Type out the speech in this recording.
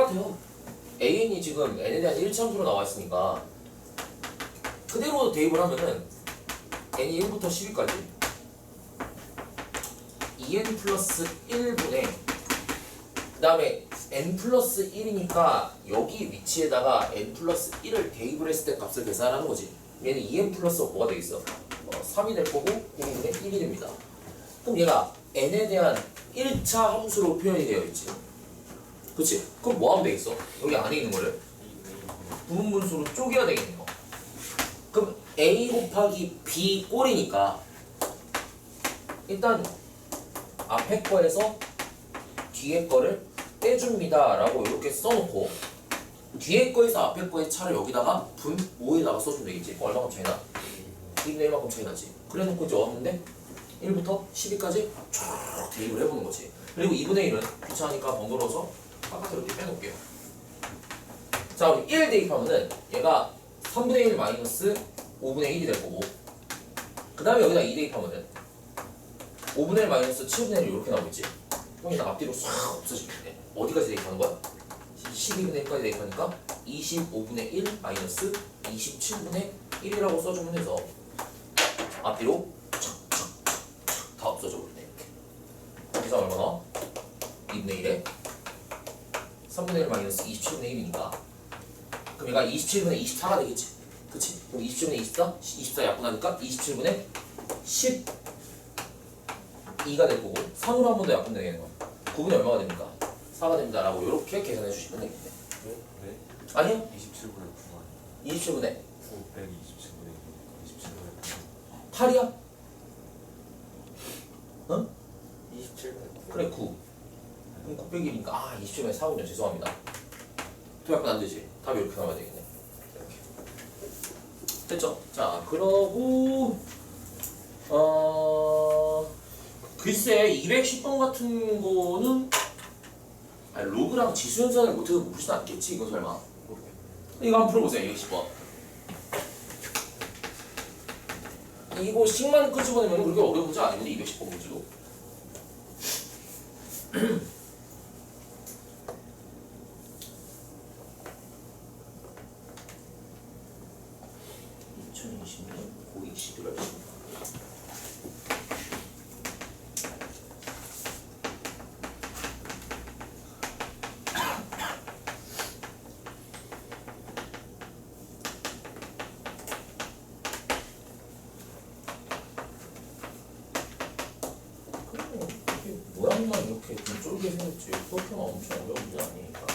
똑같아요. AN이 지금 n에 대한 1차 함수로 나와 있으니까 그대로 대입을 하면은 n이 1부터 10까지 2n 플러스 1분의 그 다음에 n 플러스 1이니까 여기 위치에다가 n 플러스 1을 대입을 했을 때 값을 계산하는 거지 얘는 2n 플러스 뭐가 되겠어? 어, 3이 될 거고 9분의 1이 됩니다 그럼 얘가 n에 대한 1차 함수로 표현이 되어 있지 그치? 그럼 뭐 하면 되겠어? 여기 안에 있는 거를 부분 분수로 쪼개야 되겠네요 그럼 a 곱하기 b 꼴이니까 일단 앞에 거에서 뒤에 거를 떼줍니다 라고 이렇게 써놓고 뒤에 거에서 앞에 거의 차를 여기다가 분 5에다가 써주면 되겠지 그럼 얼마큼 차이 나? 2분의 1만큼 차이 나지 그래 놓고 이제 얻는데 1부터 12까지 쫙 대입을 해보는 거지 그리고 2분의 1은 귀찮으니까 번거로워서 바깥으로 이렇게 빼놓을게요 자 그럼 1 대입하면은 얘가 3분의 1 마이너스 5분의 1이 될 거고 그 다음에 여기다 2 대입하면은 5분의 1 마이너스 7분의 1이 이렇게 나오겠지 그럼 얘는 앞뒤로 싹 없어지겠네 어디까지 대입하는 거야? 12분의 1까지 대입하니까 25분의 1 마이너스 27분의 1이라고 써주면 돼서 앞뒤로 다 없어져 버리네 이렇게 그래서 얼마나? 2분의 1에 3분의 1 마이너스 27분의 1이니까 그럼 얘가 27분의 24가 되겠지 그치? 그럼 27분의 24? 24 약분하니까 27분의 12가 될 거고 3으로 한 번 더 약분되는 거야 9분의 얼마가 됩니까? 4가 됩니다 라고 이렇게 계산해 주시면 되겠네 네? 네? 아니요 27분의 9가 27분의 9 빼기 27분의 27분의 8이야? 응? 27분의 9 그래 9 그럼 900이니까 아 27분의 4군요 죄송합니다. 또 약분 안 되지? 답이 이렇게 나와야 되겠네. 됐죠? 자 그러고 어 글쎄 210번 같은 거는 아니, 로그랑 지수 현상을 못해도 보진 않겠지 이거 설마? 이거 한번 풀어보세요 210번. 이거 식만 끄집어내면 그렇게 어려운 문제 아닌데 210번 문제도 (2020년) 고2 11월 10일 그래, 이게 모양만 이렇게 좀 쫄게 생겼지. 그렇게만 엄청 어려운 문제 아니니까